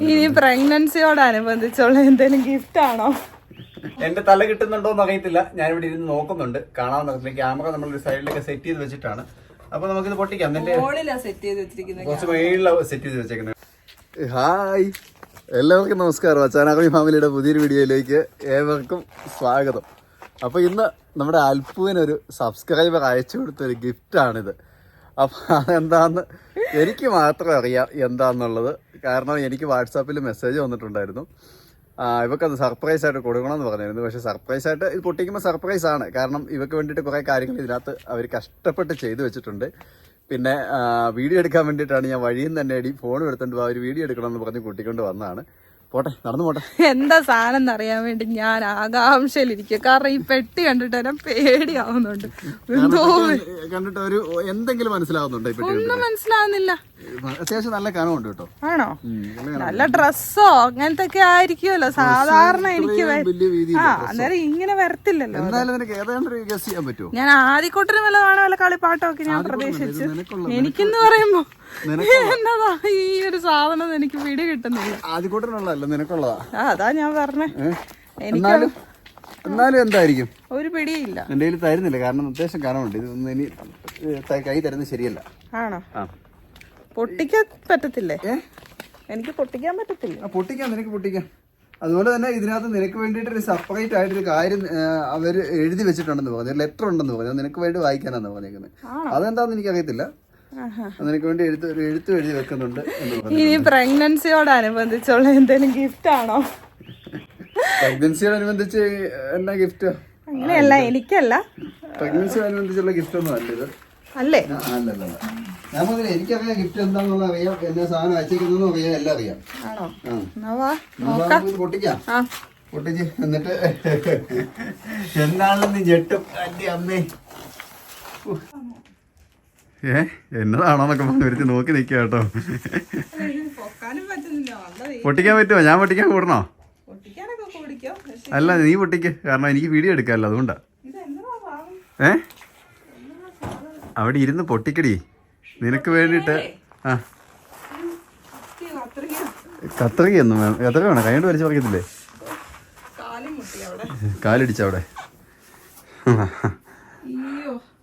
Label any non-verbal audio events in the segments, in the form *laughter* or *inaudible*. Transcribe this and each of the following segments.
ഇനി പ്രഗ്നൻസിയോടനുബന്ധിച്ചുള്ള എന്തെങ്കിലും ഗിഫ്റ്റ് ആണോ? എന്റെ തല കിട്ടുന്നുണ്ടോ എന്ന് അറിയത്തില്ല. ഞാനിവിടെ ഇരുന്ന് നോക്കുന്നുണ്ട്. കാണാൻ നോക്കത്തില്ല ക്യാമറ നമ്മൾ ഒരു സൈഡിലൊക്കെ സെറ്റ് ചെയ്ത് വെച്ചിട്ടാണ്. അപ്പൊ ഇത് പൊട്ടിക്കാം. എന്റെ കുറച്ച് മേളിലാണ് സെറ്റ് ചെയ്ത് വെച്ചേക്കുന്നത്. ഹായ്. എല്ലാവർക്കും നമസ്കാരം. അച്ചാനാകമി ഫാമിലിയുടെ പുതിയൊരു വീഡിയോയിലേക്ക് ഏവർക്കും സ്വാഗതം. അപ്പോൾ ഇന്ന് നമ്മുടെ അൽപ്പുവിനൊരു സബ്സ്ക്രൈബർ അയച്ചു കൊടുത്തൊരു ഗിഫ്റ്റാണിത് അപ്പം അതെന്താന്ന് എനിക്ക് മാത്രമേ അറിയാം എന്താന്നുള്ളത്. കാരണം എനിക്ക് വാട്സാപ്പിൽ മെസ്സേജ് വന്നിട്ടുണ്ടായിരുന്നു. ആ, അത് സർപ്രൈസ് ആയിട്ട് കൊടുക്കണമെന്ന് പറഞ്ഞിരുന്നു. പക്ഷെ സർപ്രൈസ് ആയിട്ട് ഇത് പൊട്ടിക്കുമ്പോൾ സർപ്രൈസ് ആണ്. കാരണം ഇവക്ക് വേണ്ടിയിട്ട് കുറേ കാര്യങ്ങൾ ഇതിനകത്ത് അവർ കഷ്ടപ്പെട്ട് ചെയ്തു വെച്ചിട്ടുണ്ട്. പിന്നെ വീഡിയോ എടുക്കാൻ വേണ്ടിയിട്ടാണ് ഞാൻ നിന്ന് തന്നെ അടി ഫോൺ എടുത്തുകൊണ്ട് ആ ഒരു വീഡിയോ എടുക്കണമെന്ന് പറഞ്ഞ് കൂട്ടിക്കൊണ്ട് വന്നതാണ്. പോട്ടെ നടന്നു പോട്ടെ. എന്താ സാധനം എന്നറിയാൻ വേണ്ടി ഞാൻ ആകാംക്ഷയിലിരിക്കുക. കാരണം ഈ പെട്ടി കണ്ടിട്ട് എന്നെ പേടിയാവുന്നുണ്ട്. എന്തോ കണ്ടിട്ട് ഒരു എന്തെങ്കിലും മനസ്സിലാവുന്നുണ്ടോ ഒന്നും മനസ്സിലാവുന്നില്ല. അത്യാവശ്യം നല്ല കനമുണ്ട് കേട്ടോ. ആണോ? നല്ല ഡ്രസ്സോ? അങ്ങനത്തെ ഒക്കെ ആയിരിക്കുമല്ലോ സാധാരണ എനിക്ക് ആ അന്നേരം ഇങ്ങനെ വരത്തില്ലല്ലോ ഞാൻ ആദ്യക്കൂട്ടിന് വല്ലതാണ് വല്ല കളിപ്പാട്ടമൊക്കെ ഞാൻ പ്രതീക്ഷിച്ചു. എനിക്കെന്ന് പറയുമ്പോ എന്നതാ ഈ ഒരു സാധനം എനിക്ക് പിടി കിട്ടുന്നില്ല. ആദ്യക്കൂട്ടനുള്ളതല്ല നിനക്കുള്ളതാ? അതാ ഞാൻ പറഞ്ഞേ. എനിക്ക് എന്നാലും എന്തായിരിക്കും? ഒരു പിടിയില്ല. എന്റെ കയ്യിൽ തരുന്നില്ല കാരണം അത്യാവശ്യം കനമുണ്ട് ഇതൊന്നും ഇനി കൈ തരുന്നത് ശരിയല്ല. ആണോ? പൊട്ടിക്കാൻ പറ്റത്തില്ലേ? എനിക്ക് പൊട്ടിക്കാൻ പറ്റത്തില്ല. പൊട്ടിക്കാം നിനക്ക് പൊട്ടിക്കാം. അതുപോലെ തന്നെ ഇതിനകത്ത് നിനക്ക് വേണ്ടിയിട്ട് ഒരു സെപ്പറേറ്റ് ആയിട്ടൊരു കാര്യം അവർ എഴുതി വെച്ചിട്ടുണ്ടെന്ന് പറഞ്ഞു ലെറ്റർ ഉണ്ടെന്ന് പറഞ്ഞു നിനക്ക് വേണ്ടി വായിക്കാനാന്ന് പറഞ്ഞേക്കുന്നത്. അതെന്താന്ന് എനിക്ക് എനിക്കറിയത്തില്ല. ആഹാ. അത് വേണ്ടി എഴുത്ത് ഒരു എഴുത്ത് എഴുതി വെക്കുന്നുണ്ട് ഇനി പ്രഗ്നൻസിയോടനുബന്ധിച്ചുള്ള എന്തെങ്കിലും ഗിഫ്റ്റ് ആണോ? പ്രഗ്നൻസിയോടനുബന്ധിച്ച് എന്നാ ഗിഫ്റ്റ് അങ്ങനെയല്ല എനിക്കല്ല. പ്രഗ്നൻസിയോടനുബന്ധിച്ചുള്ള ഗിഫ്റ്റ് ഒന്നും അല്ലത് അല്ലേ? അല്ലല്ല ഞാൻ പറഞ്ഞില്ല എനിക്കറിയാം ഗിഫ്റ്റ് എന്താണെന്നുള്ള അറിയാം. എന്നെ സാധനം അയച്ചേക്കുന്നതെന്നും അറിയാം എല്ലാം അറിയാം. ആണോ? നമുക്ക് നമുക്ക് പൊട്ടിക്കാം. പൊട്ടിച്ച് എന്നിട്ട് *laughs* എന്താണെന്ന് ഞെട്ടും. അമ്മേ. ഏ? എന്നതാണോന്നൊക്കെ പറഞ്ഞ് ഒരുത്തി നോക്കി നിൽക്കുക കേട്ടോ. പൊട്ടിക്കാൻ പറ്റുമോ? ഞാൻ പൊട്ടിക്കാൻ കൂടണോ? അല്ല നീ പൊട്ടിക്ക്. കാരണം എനിക്ക് വീഡിയോ എടുക്കാമല്ലോ അതുകൊണ്ടാ. ഏ? അവിടെ ഇരുന്ന് പൊട്ടിക്കടി. നിനക്ക് വേണ്ടിട്ട് ആ. കത്രികയൊന്നും വേണം. കത്രിക വേണം? കൈകൊണ്ട് വലിച്ചു അവിടെ. കാലിടിച്ചവിടെ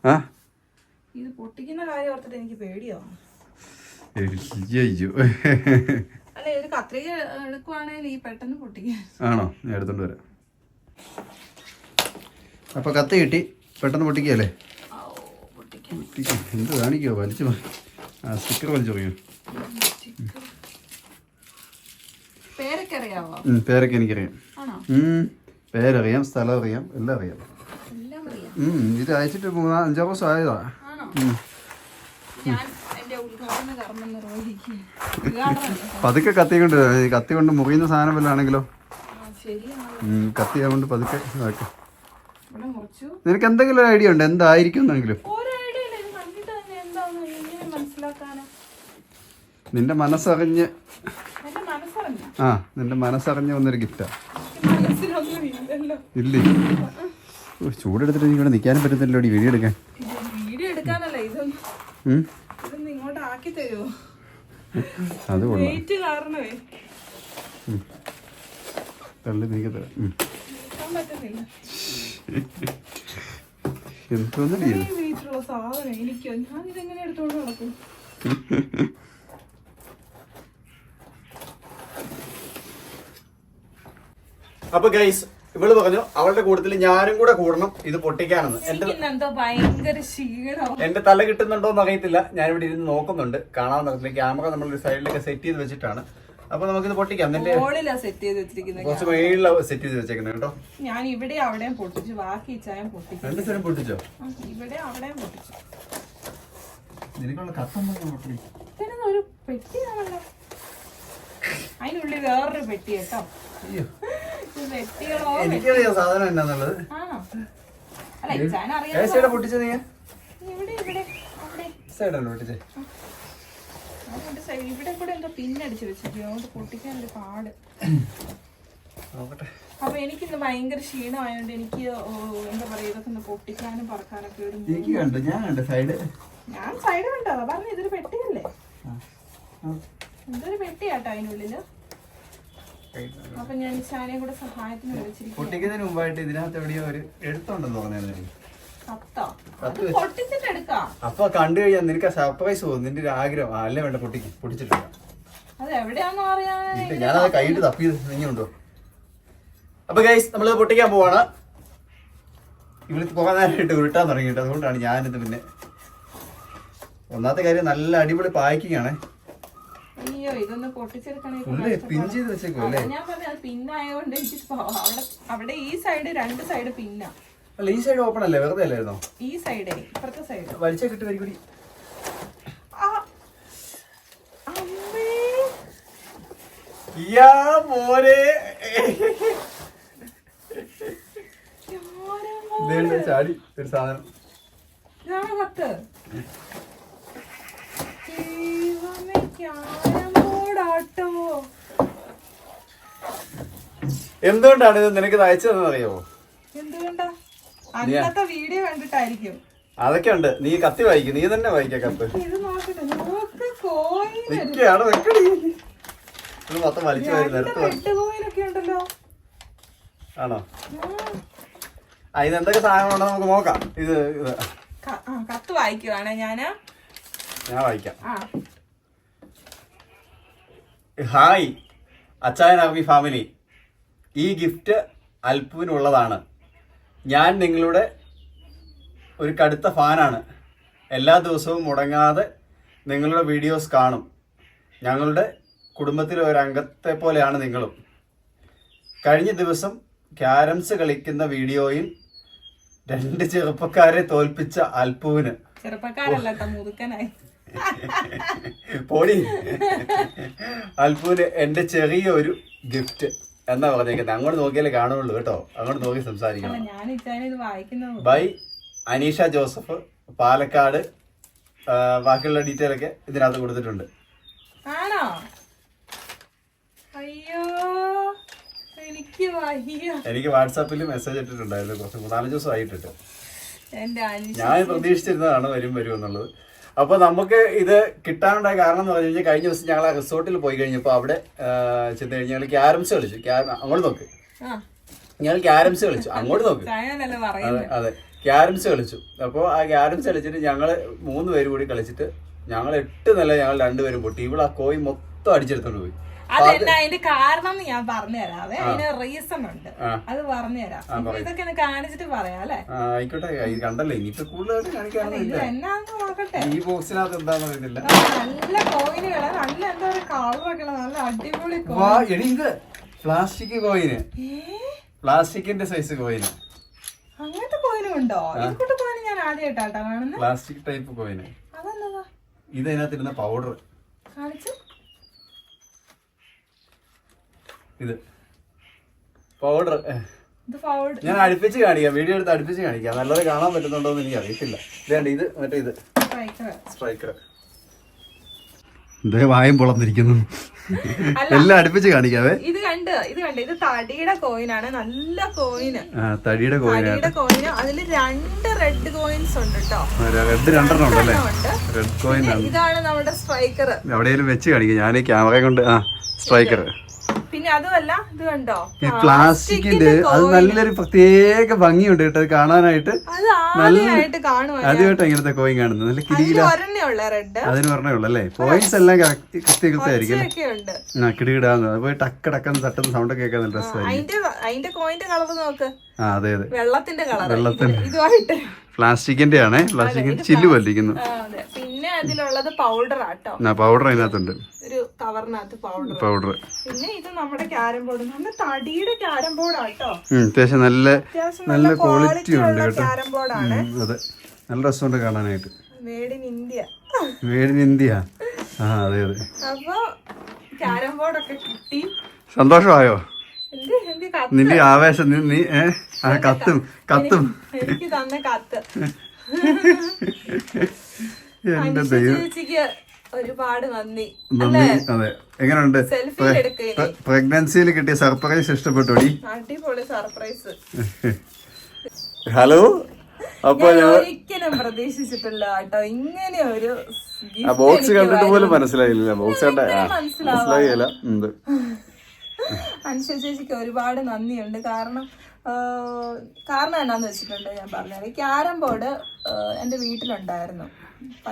ആ? കാര്യം ഓർത്തിട്ട് എനിക്ക് പേടിയാവും അല്ല ഒരു കത്രിക എടുക്കുവാണെങ്കിൽ ഈ പെട്ടെന്ന് പൊട്ടിക്കാൻ ആണോ? ഞാൻ എടുത്തോണ്ട് വരാം. അപ്പൊ കത്ത് കിട്ടി. പെട്ടെന്ന് പൊട്ടിക്കല്ലേ പൊട്ടിക്ക്. എന്ത് കാണിക്കോ വലിച്ചു ആ സ്റ്റിക്കർ വലിച്ചു പറയൂ? പേരൊക്കെ എനിക്കറിയാം. പേരറിയാം സ്ഥലം അറിയാം എല്ലാം അറിയാം. ഇത് അയച്ചിട്ട് മൂന്നാ അഞ്ചാറ് ദിവസം ആയതാ. പതുക്കെ കത്തി കൊണ്ട് കത്തി കൊണ്ട് മുറിയുന്ന സാധനം വല്ലതും ആണെങ്കിലോ ആ, ശരിയാണ്. ഉം, കത്തി കൊണ്ട് പതുക്കെ നിനക്ക് എന്തെങ്കിലും ഒരു ഐഡിയ ഉണ്ട്? എന്തായിരിക്കും എന്നെങ്കിലും? നിന്റെ മനസ്സറിഞ്ഞ് ആ നിന്റെ മനസ്സറിഞ്ഞ് വന്നൊരു ഗിഫ്റ്റാ. ഇല്ലേ? ചൂടെടുത്തിട്ട് ഇവിടെ നിൽക്കാനും പറ്റത്തില്ലോ ഈ വീഡിയോ എടുക്കാൻ ഇത് വീഡിയോ എടുക്കാനല്ല ഇതൊന്നും ഉം, ഇതൊന്ന് ഇങ്ങോട്ട് ആക്കി തരുമോ അത് കൊള്ളാം. വെയിറ്റ് കാരണമേ. തള്ളി നീക്കി തരാം. ഉം. എടുക്കാൻ പറ്റുന്നില്ല. എന്തോന്നടി ഇത്? ഈ സാധനം എനിക്കോ? ഞാൻ ഇതെങ്ങനെ എടുത്തോണ്ട് നടക്കും? അപ്പൊ ഗൈസ് ഇവൾ പറഞ്ഞു അവളുടെ കൂട്ടത്തിൽ ഞാനും കൂടെ കൂടണം ഇത് പൊട്ടിക്കാനെന്ന്. എന്റെ ഭയങ്കര ക്ഷീണം. എന്റെ തല കിട്ടുന്നുണ്ടോ എന്ന് അറിയത്തില്ല. ഞാനിവിടെ ഇരുന്ന് നോക്കുന്നുണ്ട്. കാണാൻ നടത്തില്ല. ക്യാമറ നമ്മൾ ഒരു സൈഡിലൊക്കെ സെറ്റ് ചെയ്ത് വെച്ചിട്ടാണ്. അപ്പൊ ഇത് പൊട്ടിക്കാം. മോളിലാ സെറ്റ് ചെയ്ത് വെച്ചിരിക്കുന്നത് കുറച്ച് മേളിലാണ് സെറ്റ് ചെയ്ത് വെച്ചേക്കുന്നത് കേട്ടോ. ഞാൻ ഇവിടെ അവിടെയും പൊട്ടിച്ചു. ബാക്കി ചായം പൊട്ടിച്ചു. രണ്ട് സ്ഥലം പൊട്ടിച്ചോ? ഇവിടെ അവിടെയും പൊട്ടിച്ചു. നിനക്കുള്ള കത്തൊന്നും പൊട്ടി. ഒരു പെട്ടി അതിനുള്ളിൽ വേറൊരു പെട്ടി കേട്ടോ. എനിക്കറിയാം സാധനം എന്നാന്നുള്ളത്. സൈഡാ പൊട്ടിച്ചത് നീ? സൈഡാണ് പൊട്ടിച്ചേ? ഇവിടെ കൂടെ എന്തോ പിന്നടിച്ച് വെച്ചിരിക്കും അതുകൊണ്ട് പൊട്ടിക്കാനൊരു പാട്. അപ്പൊ എനിക്കിന്ന് ഭയങ്കര ക്ഷീണമായോണ്ട് എനിക്ക് എന്താ പറയാ ഇതൊക്കെ ഒന്ന് പൊട്ടിക്കാനും പറക്കാനൊക്കെ ഒരു എനിക്ക് കണ്ടു ഞാൻ കണ്ടു സൈഡ്. ഞാൻ സൈഡ് കണ്ടോ. പറഞ്ഞു ഇതൊരു പെട്ടിയല്ലേ? ഇതൊരു പെട്ടിയാട്ടോ അതിനുള്ളിൽ. അപ്പൊ ഞാൻ ഇഷാനെ കൂടെ സഹായത്തിന് വിളിച്ചിരിക്കും പൊട്ടിക്കുന്നതിന് മുമ്പായിട്ട് ഇതിനകത്ത് എവിടെയോ ഒരു എഴുത്തുണ്ടെന്ന് എനിക്ക്. കത്തോ? കത്ത് അത് പൊട്ടിച്ചിട്ട് എടുക്കാം? അപ്പൊ കണ്ടു കഴിഞ്ഞാൽ നിനക്ക് സർപ്രൈസ് പോകും. നിന്റെ ഒരു ആഗ്രഹം. ആ, അല്ലേ വേണ്ട പൊട്ടിക്ക്? പൊട്ടിച്ചിട്ടില്ല അത് എവിടെയാന്ന് അറിയാൻ ഇല്ല, ഞാനത് കൈയിട്ട് തപ്പിയത് നീങ്ങുണ്ടോ അപ്പൊ ഗൈസ് നമ്മൾ പൊട്ടിക്കാൻ പോവാണ്. ഇവിടെ പോകാനായിട്ട് നേരമായിട്ട് ഉരുട്ടാൻ തുടങ്ങിയിട്ട് അതുകൊണ്ടാണ് ഞാനിത് പിന്നെ ഒന്നാമത്തെ കാര്യം നല്ല അടിപൊളി പാക്കിംഗ് ആണ് അയ്യോ ഇതൊന്ന് പൊട്ടിച്ചെടുക്കണേ. ഞാൻ പറഞ്ഞു പിന്നായോണ്ട് എനിക്ക് അവിടെ അവിടെ ഈ സൈഡ് രണ്ട് സൈഡ് പിന്നാ. അല്ല ഈ സൈഡ് ഓപ്പൺ അല്ലേ? വെറുതെ അല്ലായിരുന്നോ? ഈ സൈഡേ ഇപ്പുറത്തെ സൈഡ് വലിച്ച കിട്ടി വരികൂടി മോനെ. ചാടി ഒരു സാധനം. ഞാൻ കത്ത്? എന്തുകൊണ്ടാണ് ഇത് നിനക്ക് ഇത് അയച്ചതെന്ന് അറിയാമോ എന്തുകൊണ്ടാ? അന്നത്തെ വീഡിയോ കണ്ടിട്ടായിരിക്കും. അതൊക്കെ ഉണ്ട്. നീ കത്തി വായിക്കും. നീ തന്നെ വായിക്ക കത്ത്. നിക്കാണ് വെക്കടി. ഇത് മൊത്തം വലിച്ചു ആണോ? അതിന് എന്തൊക്കെ സാധനങ്ങളുണ്ടോ നമുക്ക് നോക്കാം. ഇത് കത്ത് വായിക്കുവാണ് ഞാൻ. ഞാൻ വായിക്കാം. Hi Achayan army family. ഈ ഗിഫ്റ്റ് അൽപ്പുവിനുള്ളതാണ് ഞാൻ നിങ്ങളുടെ ഒരു കടുത്ത ഫാനാണ്. എല്ലാ ദിവസവും മുടങ്ങാതെ നിങ്ങളുടെ വീഡിയോസ് കാണും. ഞങ്ങളുടെ കുടുംബത്തിലെ ഒരു അംഗത്തെ പോലെയാണ് നിങ്ങളും. കഴിഞ്ഞ ദിവസം ക്യാരംസ് കളിക്കുന്ന വീഡിയോയിൽ രണ്ട് ചെറുപ്പക്കാരെ തോൽപ്പിച്ച അൽപ്പുവിന് ചെറുപ്പക്കാരല്ല പോടി. അൽപ്പൂന് എന്റെ ചെറിയ ഒരു ഗിഫ്റ്റ് എന്നാ പറഞ്ഞേക്കുന്നത്. അങ്ങോട്ട് നോക്കിയാലേ കാണുള്ളൂ കേട്ടോ. അങ്ങോട്ട് നോക്കി സംസാരിക്കണം. ബൈ അനീഷ ജോസഫ് പാലക്കാട് ബാക്കിയുള്ള ഡീറ്റെയിൽ ഒക്കെ ഇതിനകത്ത് കൊടുത്തിട്ടുണ്ട്. ആണോ? അയ്യോ എനിക്ക് വാട്സാപ്പിൽ മെസ്സേജ് ഇട്ടിട്ടുണ്ടായിരുന്നു. കുറച്ച് മൂന്നാലഞ്ച് ദിവസം ആയിട്ടിട്ട് ഞാൻ പ്രതീക്ഷിച്ചിരുന്നതാണ് വരും വരും എന്നുള്ളത്. അപ്പൊ നമുക്ക് ഇത് കിട്ടാനുണ്ടായ കാരണം എന്ന് പറഞ്ഞു കഴിഞ്ഞാൽ കഴിഞ്ഞ ദിവസം ഞങ്ങൾ ആ റിസോർട്ടിൽ പോയി കഴിഞ്ഞപ്പോൾ അവിടെ ചെന്ന് കഴിഞ്ഞാൽ ഞങ്ങൾ ക്യാരംസ് കളിച്ചു. അങ്ങോട്ട് നോക്ക്. ഞങ്ങൾ ക്യാരംസ് കളിച്ചു. അങ്ങോട്ട് നോക്ക്. അതെ ക്യാരംസ് കളിച്ചു. അപ്പോൾ ആ ക്യാരംസ് കളിച്ചിട്ട് ഞങ്ങൾ മൂന്ന് പേര് കൂടി കളിച്ചിട്ട് ഞങ്ങൾ എട്ട് നില ഞങ്ങൾ രണ്ടുപേരും പൊട്ടി. ഇവിടെ ആ കോയി മൊത്തം അടിച്ചെടുത്തോണ്ട് പോയി. അതെന്നാ അതിന്റെ കാരണം ഞാൻ പറഞ്ഞുതരാവേ അതിന് റീസൺ ഉണ്ട്. അത് പറഞ്ഞു തരാം ഇതൊക്കെ ഒന്ന് കാണിച്ചിട്ട് പറയാം അല്ലേ? ആയിക്കോട്ടെ. കണ്ടല്ലേ ഇനിയിപ്പോ കൂടുതലായിട്ട് ഇത് കാണിക്കാനൊന്നുമില്ല എന്നാന്ന് നോക്കട്ടെ. ഈ ബോക്സിനകത്ത് അറിയത്തില്ല. നല്ല കോയിനുകൾ നല്ല എന്താ പറയുക കളറൊക്കെ നല്ല അടിപൊളി ഇത് പ്ലാസ്റ്റിക് കോയിന് പ്ലാസ്റ്റിക്കിന്റെ സൈസ് കോയിന് അങ്ങനത്തെ കോയിനും ഉണ്ടോ? ഇതുകൂട്ട് കോയിന് ഞാൻ ആദ്യമായിട്ടാട്ടോ കാണുന്നത് പ്ലാസ്റ്റിക് ടൈപ്പ് കോയിന് അതെന്താ ഇത് അതിനകത്തിരുന്ന പൗഡർ കാണിച്ചു. ഇത്. പൗഡർ ഞാൻ അടുപ്പിച്ച് കാണിക്കാം. വീഡിയോ എടുത്ത് അടുപ്പിച്ച് കാണിക്കാം. നല്ലത് കാണാൻ പറ്റുന്നുണ്ടോ എന്ന് എനിക്ക് അറിയത്തില്ല ഇതേണ്ട ഇത് മറ്റേ ഇത്. സ്ട്രൈക്കർ ഇതേ വായും പൊളന്നിരിക്കുന്നു. എല്ലാം അടുപ്പിച്ച് കാണിക്കാവേ. ഇത് കണ്ട് ഇത് കണ്ട്. ഇത് തടിയുടെ കോയിനാണ് നല്ല കോയിന് ആ തടിയുടെ കോയിനാണ് കോയിന് അതിൽ രണ്ട് റെഡ് കോയിൻസ് ഉണ്ട് കേട്ടോ റെഡ് രണ്ടെണ്ണം ഉണ്ടല്ലേ? ഉണ്ട്. റെഡ് കോയിൻ ഇതാണ് നമ്മുടെ സ്ട്രൈക്കർ എവിടെയെങ്കിലും വെച്ച് കാണിക്കാം. ഞാൻ ക്യാമറ കൊണ്ട് ആ സ്ട്രൈക്കർ പിന്നെ അതുമല്ല ഇത് കണ്ടോ? ഈ പ്ലാസ്റ്റിക്കിന്റെ അത് നല്ലൊരു പ്രത്യേക ഭംഗിയുണ്ട് കേട്ടോ കാണാനായിട്ട്. കാണുവാട്ടോ ആദ്യമായിട്ട് ഇങ്ങനത്തെ കോയിൻ കാണുന്നത്. നല്ല റെഡ്. അതിന് പറഞ്ഞേ ഉള്ളൂ അല്ലേ? പോയിന്റ്സ് എല്ലാം കൃത്യ കൃത്യമായിരിക്കും ആ കിടികിടാന്ന്. അത് പോയി ടക്ക് ടക്കെന്ന് തട്ടുന്ന സൗണ്ട് കേൾക്കാൻ അതിന്റെ അതിന്റെ കോയിന്റെ കളർ നോക്ക്. ആ അതെ അതെ. വെള്ളത്തിന്റെ കളർ വെള്ളത്തിന്റെ. പ്ലാസ്റ്റിക്കിന്റെ ആണേ പ്ലാസ്റ്റിക്കിന്റെ ചില്ല് പോലിരിക്കുന്നു. അതിലുള്ളത് പൗഡർ ആട്ടോ. പൗഡർ അതിനകത്തുണ്ട്. ഒരു കവറിനകത്ത് പൗഡർ പൗഡർ പിന്നെ ഇത് നമ്മുടെ ക്യാരം ബോർഡ് നല്ല തടിയുടെ ക്യാരം ബോർഡ് ആട്ടോ. അത്യാവശ്യം നല്ല നല്ല ക്വാളിറ്റി ഉണ്ട് കേട്ടോ. ക്യാരം ബോർഡ് ആണ്. അതെ. നല്ല രസമുണ്ട് കാണാനായിട്ട്. Made in India made in India ആ അതെ അതെ. അപ്പൊ ക്യാരം ബോർഡ് ഒക്കെ കിട്ടി. സന്തോഷമായോ? നിന്റെ ആവേശം നീ ആ കത്തും. കത്തും. എനിക്ക് തന്നെ കത്ത്. *laughs* എന്റെ ദൈവം. ഒരുപാട് നന്ദി. അതെ. എങ്ങനെയുണ്ട് സെൽഫി എടുക്കുക പ്രഗ്നൻസിയിൽ കിട്ടിയ സർപ്രൈസ് ഇഷ്ടപ്പെട്ടു അടിപൊളി സർപ്രൈസ്. ഹലോ? അപ്പൊ ഒരിക്കലും പ്രതീക്ഷിച്ചിട്ടില്ല കേട്ടോ. ഇങ്ങനെ ഒരു ബോക്സ് കണ്ടിട്ട് പോലും മനസ്സിലായില്ല. ബോക്സ് കണ്ട മനസ്സിലായില്ല. ഉണ്ട്. അനുശ ചേച്ചിക്ക് ഒരുപാട് നന്ദിയുണ്ട്. കാരണം കാരണം എന്നാന്ന് വെച്ചിട്ടുണ്ട് ഞാൻ പറഞ്ഞത്. ക്യാരം ബോർഡ് എന്റെ വീട്ടിലുണ്ടായിരുന്നു.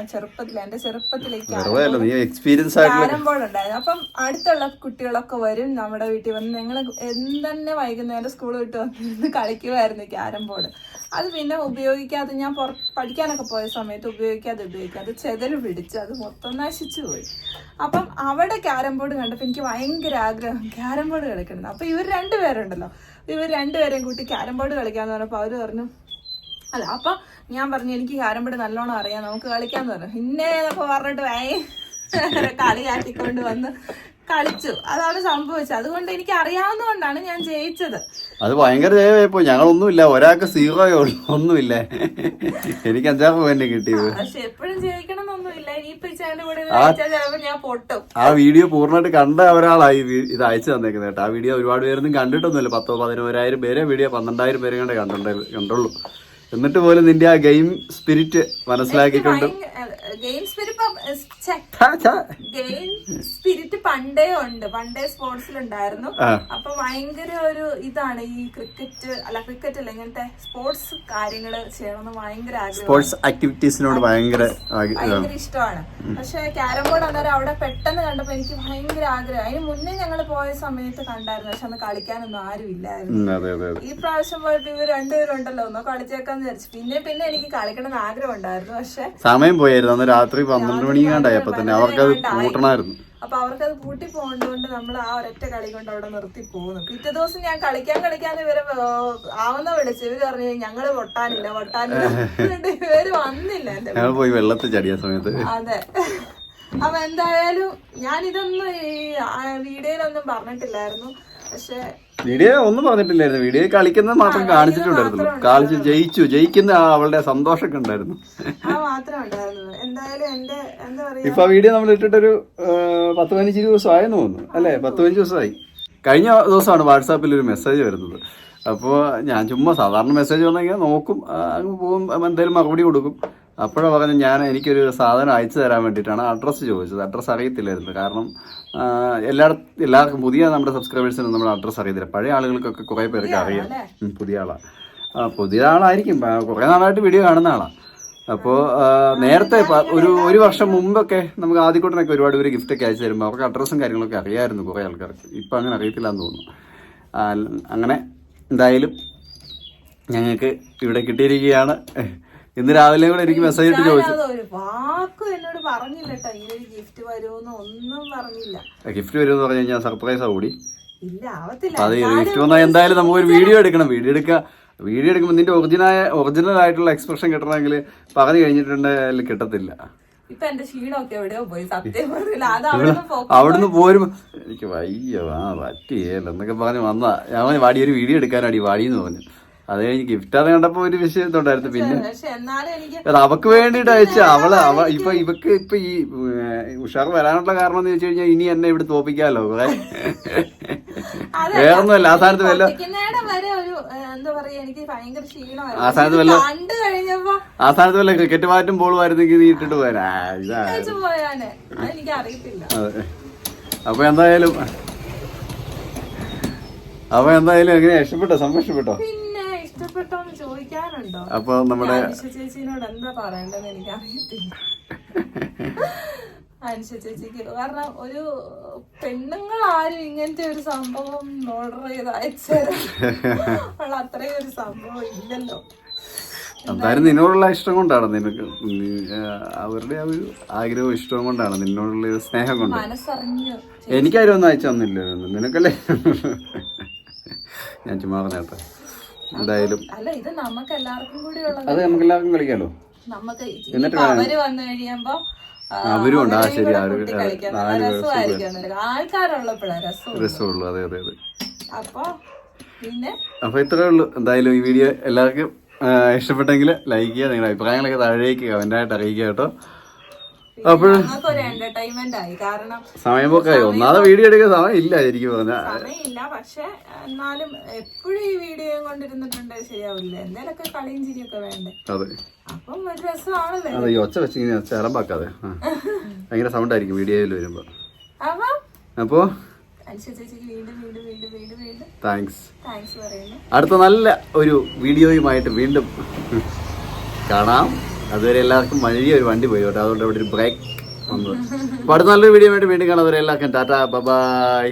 ചെറുപ്പത്തിൽ ചെറുപ്പത്തിലേക്ക് ക്യാരം ബോർഡ് ഉണ്ടായിരുന്നു അപ്പം അടുത്തുള്ള കുട്ടികളൊക്കെ വരും നമ്മുടെ വീട്ടിൽ വന്ന് ഞങ്ങൾ എന്തെന്നെ വൈകുന്നേരം സ്കൂൾ വിട്ട് വന്ന് കളിക്കുമായിരുന്നു ക്യാരം ബോർഡ് അത് പിന്നെ ഉപയോഗിക്കാതെ ഞാൻ പഠിക്കാനൊക്കെ പോയ സമയത്ത് ഉപയോഗിക്കാതെ ഉപയോഗിക്കാതെ ചെതൽ പിടിച്ച് അത് മൊത്തം നശിച്ചു പോയി. അപ്പം അവിടെ ക്യാരം ബോർഡ് കണ്ടപ്പോൾ എനിക്ക് ഭയങ്കര ആഗ്രഹം ക്യാരം ബോർഡ് കളിക്കണം അപ്പൊ ഇവർ രണ്ടുപേരുണ്ടല്ലോ. ഇവർ രണ്ടുപേരെയും കൂട്ടി ക്യാരം ബോർഡ് കളിക്കാന്ന് പറഞ്ഞപ്പോൾ അവർ പറഞ്ഞു അല്ല അപ്പൊ ഞാൻ പറഞ്ഞു എനിക്ക് ക്യാരം ബോർഡ് നല്ലോണം അറിയാം നമുക്ക് കളിക്കാന്ന് പറഞ്ഞു. ഇന്നേന്നൊക്കെ പറഞ്ഞിട്ട് ഭയങ്കര കളിയാക്കിക്കൊണ്ട് വന്ന് കളിച്ചു. അതാണ് സംഭവിച്ചത്. അതുകൊണ്ട് എനിക്ക് അറിയാവുന്നതുകൊണ്ടാണ് ഞാൻ ജയിച്ചത്. അത് ഭയങ്കര ജയമായിപ്പോ ഞങ്ങളൊന്നുമില്ല. ഒരാൾക്ക് സീറോയേ ഉള്ളൂ. ഒന്നുമില്ല? എനിക്ക് അഞ്ചാറ് പോയിന്റ് കിട്ടിയത്. പക്ഷെ എപ്പോഴും ജയിക്കണം എന്നൊന്നുമില്ല ഇനിയിപ്പൊ ചേട്ടന്റെ കൂടെ ചിലപ്പോ ഞാൻ പൊട്ടും. ആ വീഡിയോ പൂർണമായിട്ട് കണ്ട ഒരാളായി ഇത് അയച്ചു തന്നേക്കുന്നത് കേട്ടോ. ആ വീഡിയോ ഒരുപാട് പേരൊന്നും കണ്ടിട്ടൊന്നുമില്ല. പത്തോ പതിനോരായിരം പേരെ വീഡിയോ പന്ത്രണ്ടായിരം പേരെ കണ്ടേ കണ്ടുള്ളൂ. എന്നിട്ട് പോലും നിന്റെ ആ ഗെയിം സ്പിരിറ്റ് മനസ്സിലാക്കിക്കൊണ്ട് ഗെയിം സ്പിരിറ്റ്. ഗെയിം സ്പിരിറ്റ് പണ്ടേ ഉണ്ട്. പണ്ടേ സ്പോർട്സിലുണ്ടായിരുന്നു. ഉണ്ടായിരുന്നു അപ്പൊ ഭയങ്കര ഒരു ഇതാണ് ഈ ക്രിക്കറ്റ് അല്ല ക്രിക്കറ്റ് അല്ല ഇങ്ങനത്തെ സ്പോർട്സ് കാര്യങ്ങൾ ചെയ്യണമെന്ന് ഭയങ്കര ആഗ്രഹം സ്പോർട്സ് ആക്ടിവിറ്റീസിനോട് ഭയങ്കര ഭയങ്കര ഇഷ്ടമാണ്. പക്ഷെ ക്യാരം ബോർഡ് അന്നേരം അവിടെ പെട്ടെന്ന് കണ്ടപ്പോ എനിക്ക് ഭയങ്കര ആഗ്രഹം. അതിന് മുന്നേ ഞങ്ങൾ പോയ സമയത്ത് കണ്ടായിരുന്നു. പക്ഷെ അന്ന് കളിക്കാനൊന്നും ആരും ഇല്ലായിരുന്നു. ഈ പ്രാവശ്യം പോയപ്പോ ഇവർ രണ്ടുപേരുണ്ടല്ലോ ഒന്ന് കളിച്ചേക്കാന്ന് വിചാരിച്ചു. പിന്നെ പിന്നെ എനിക്ക് കളിക്കണം എന്ന് ആഗ്രഹം ഉണ്ടായിരുന്നു പക്ഷെ സമയം പോയായിരുന്നു അന്ന് രാത്രി പന്ത്രണ്ട് മണി കണ്ടായി. അപ്പൊ തന്നെ അവർക്കത് കൂട്ടണമായിരുന്നു അപ്പൊ അവർക്കത് പൂട്ടി പോകേണ്ടതുകൊണ്ട് നമ്മൾ ആ ഒരൊറ്റ കളി കൊണ്ട് അവിടെ നിർത്തി പോകുന്നു പിറ്റേ ദിവസം ഞാൻ കളിക്കാൻ കളിക്കാൻ ഇവരെ ആവുന്ന വിളിച്ചു ഇവർ പറഞ്ഞു ഞങ്ങൾ പൊട്ടാനില്ല പൊട്ടാനില്ല. ഇവർ വന്നില്ല ഞങ്ങൾ പോയി വെള്ളത്തിൽ ചടിയ സമയത്ത്. അതെ. അപ്പൊ എന്തായാലും ഞാൻ ഇതൊന്നും ഈ വീഡിയോയിലൊന്നും പറഞ്ഞിട്ടില്ലായിരുന്നു. പക്ഷെ വീഡിയോ ഒന്നും പറഞ്ഞിട്ടില്ലായിരുന്നു. വീഡിയോ കളിക്കുന്നത് മാത്രം കാണിച്ചിട്ടുണ്ടായിരുന്നു കാണിച്ച് ജയിച്ചു. ജയിക്കുന്ന ആ അവളുടെ സന്തോഷമൊക്കെ ഉണ്ടായിരുന്നു. ഇപ്പൊ ആ വീഡിയോ നമ്മൾ ഇട്ടിട്ടൊരു പത്ത് പതിനഞ്ച് ദിവസം ആയെന്ന് തോന്നുന്നു. അല്ലെ? പത്ത് പതിനഞ്ച് ദിവസമായി. കഴിഞ്ഞ ദിവസമാണ് വാട്സാപ്പിൽ ഒരു മെസ്സേജ് വരുന്നത്. അപ്പോൾ ഞാൻ ചുമ്മാ സാധാരണ മെസ്സേജ് വന്നെങ്കിൽ നോക്കും. അങ്ങ് പോകും. എന്തെങ്കിലും മറുപടി കൊടുക്കും. അപ്പോഴാണ് പറഞ്ഞു ഞാൻ എനിക്കൊരു സാധനം അയച്ചു തരാൻ വേണ്ടിയിട്ടാണ് അഡ്രസ്സ് ചോദിച്ചത്. അഡ്രസ്സ് അറിയത്തില്ലായിരുന്നു. കാരണം എല്ലാ എല്ലാവർക്കും പുതിയ നമ്മുടെ സബ്സ്ക്രൈബേഴ്സിനും നമ്മുടെ അഡ്രസ്സ് അറിയത്തില്ല. പഴയ ആളുകൾക്കൊക്കെ കുറേ പേർക്ക് അറിയാം. പുതിയ ആളാണ് ആ പുതിയ ആളായിരിക്കും. കുറേ നാളായിട്ട് വീഡിയോ കാണുന്ന ആളാണ് അപ്പോൾ നേരത്തെ ഒരു ഒരു വർഷം മുമ്പൊക്കെ നമുക്ക് ആദ്യക്കൂട്ടനൊക്കെ ഒരുപാട് പേര് ഗിഫ്റ്റ് ഒക്കെ അയച്ചു തരുമ്പോൾ അവർക്ക് അഡ്രസ്സും കാര്യങ്ങളൊക്കെ അറിയായിരുന്നു കുറേ ആൾക്കാർക്ക്. ഇപ്പം അങ്ങനെ അറിയത്തില്ല എന്ന് തോന്നുന്നു അങ്ങനെ എന്തായാലും ഞങ്ങൾക്ക് ഇവിടെ കിട്ടിയിരിക്കുകയാണ്. ഇന്ന് രാവിലെ കൂടെ എനിക്ക് മെസ്സേജ് ഇട്ട് ചോദിച്ചു. വാക്കും എന്നോട് പറഞ്ഞില്ല കേട്ടോ. ഇങ്ങനെ ഒരു ഗിഫ്റ്റ് വരുമെന്ന് ഒന്നും പറഞ്ഞില്ല. ഗിഫ്റ്റ് വരുമെന്ന് പറഞ്ഞു കഴിഞ്ഞാൽ സർപ്രൈസ് കൂടി ഇല്ല ആവത്തില്ല. അത് ഗിഫ്റ്റ് വന്നാൽ എന്തായാലും നമുക്ക് ഒരു വീഡിയോ എടുക്കണം. വീഡിയോ എടുക്കുക വീഡിയോ എടുക്കുമ്പോൾ നിന്റെ ഒറിജിനൽ ഒറിജിനൽ ആയിട്ടുള്ള എക്സ്പ്രഷൻ കിട്ടണമെങ്കിൽ പറഞ്ഞു കഴിഞ്ഞിട്ടുണ്ടെങ്കിൽ കിട്ടത്തില്ല. അവിടുന്ന് പോരും. എനിക്ക് വയ്യ വാ പറ്റിയല്ല എന്നൊക്കെ പറഞ്ഞ് വന്നാ. ഞാൻ വാടി ഒരു വീഡിയോ എടുക്കാനാടി വാടിയെന്ന് പറഞ്ഞു. അത് കഴിഞ്ഞ് ഗിഫ്റ്റ് അത് കണ്ടപ്പോ ഒരു വിഷയം തൊണ്ടായിരുന്നു പിന്നെ അത് അവക്ക് വേണ്ടിട്ട് അയച്ച അവൾ അവ ഇപ്പൊ ഇവക്ക് ഇപ്പൊ ഈ ഉഷാർ വരാനുള്ള കാരണം എന്ന് വെച്ച് കഴിഞ്ഞാൽ ഇനി എന്നെ ഇവിടെ തോപ്പിക്കാലോ വേറൊന്നുമല്ല ആ സ്ഥാനത്ത് വല്ല ആ സ്ഥാനത്ത് വല്ല ആ സ്ഥാനത്ത് വല്ല ക്രിക്കറ്റ് ബാറ്റും ബോളും ആയിരുന്നെങ്കിൽ നീ ഇട്ടിട്ട് പോരാ. അതെ അപ്പൊ എന്തായാലും അപ്പൊ എന്തായാലും എങ്ങനെ ഇഷ്ടപ്പെട്ടോ? പിന്നെ ഇഷ്ടപ്പെട്ടോന്ന് ചോദിക്കാനുണ്ടോ? അപ്പൊ നമ്മുടെ ചേച്ചിനോട് എന്താ പറയണ്ടെന്ന് എനിക്ക് അറിയത്തില്ല *laughs* അനുഷ ചേച്ചിക്ക് കാരണം ഒരു പെണ്ണുങ്ങൾ ആരും ഇങ്ങനത്തെ ഒരു സംഭവം ഓർഡർ ചെയ്ത് അയച്ചുള്ള *laughs* അത്രയും ഒരു സംഭവം ഇല്ലല്ലോ. എന്തായാലും നിന്നോടുള്ള ഇഷ്ടം കൊണ്ടാണ് നിനക്ക് അവരുടെ ആ ഒരു ആഗ്രഹവും ഇഷ്ടവും കൊണ്ടാണ് നിന്നോടുള്ള ഒരു സ്നേഹം കൊണ്ട്. എനിക്കാരും ഒന്നും അയച്ചു തന്നില്ല നിനക്കല്ലേ? ഞാൻ ചുമ്മാ പറഞ്ഞേട്ടെ. എന്തായാലും അല്ല ഇത് നമുക്ക് എല്ലാവർക്കും കൂടി ഉള്ളത് അത് നമുക്ക് എല്ലാവർക്കും കളിക്കാലോ? നമുക്ക് ഇനിയിപ്പോ അവർ വന്നു കഴിയുമ്പോ അവരും ഉണ്ട്. ആ ശരി. രസമുള്ളൂ. അതെ അതെ അതെ. അപ്പൊ ഇത്രേ ഉള്ളൂ. എന്തായാലും ഈ വീഡിയോ എല്ലാവർക്കും ഇഷ്ടപ്പെട്ടെങ്കിൽ ലൈക്ക് ചെയ്യുക നിങ്ങളുടെ അഭിപ്രായങ്ങളൊക്കെ താഴേക്ക് കമന്റായിട്ട് അറിയിക്കുക കേട്ടോ. സമയം പോക്കായി. ഒന്നാമത് വീഡിയോ എടുക്കാൻ സമയം ഇല്ല ശരിക്കും സമയമില്ല. പക്ഷെ എന്നാലും എപ്പോഴും ഈ വീഡിയോ കൊണ്ടിരുന്നിട്ടുണ്ടെങ്കിൽ ശരിയാവില്ല. എന്തേലൊക്കെ കളിയും ചിരിയൊക്കെ വേണ്ടേ. അപ്പം ഒരു രസമാണല്ലോ? അതെ ഈ ഒച്ച വെച്ച് ഇങ്ങനെ ചിലമ്പാക്കാതെ ഭയങ്കര സൗണ്ട് ആയിരിക്കും വീഡിയോയിൽ വരുമ്പോ. അപ്പൊ താങ്ക്സ്. അടുത്ത നല്ല ഒരു വീഡിയോയുമായിട്ട് വീണ്ടും കാണാം. അതുവരെ എല്ലാവർക്കും വലിയ ഒരു വണ്ടി പോയി കേട്ടോ. അതുകൊണ്ട് അവിടെ ഒരു ബ്രേക്ക് വന്നു. അപ്പൊ അടുത്ത നല്ലൊരു വീഡിയോ ആയിട്ട് വീണ്ടും കാണാം. അതുവരെ എല്ലാവർക്കും ടാറ്റാ ബൈ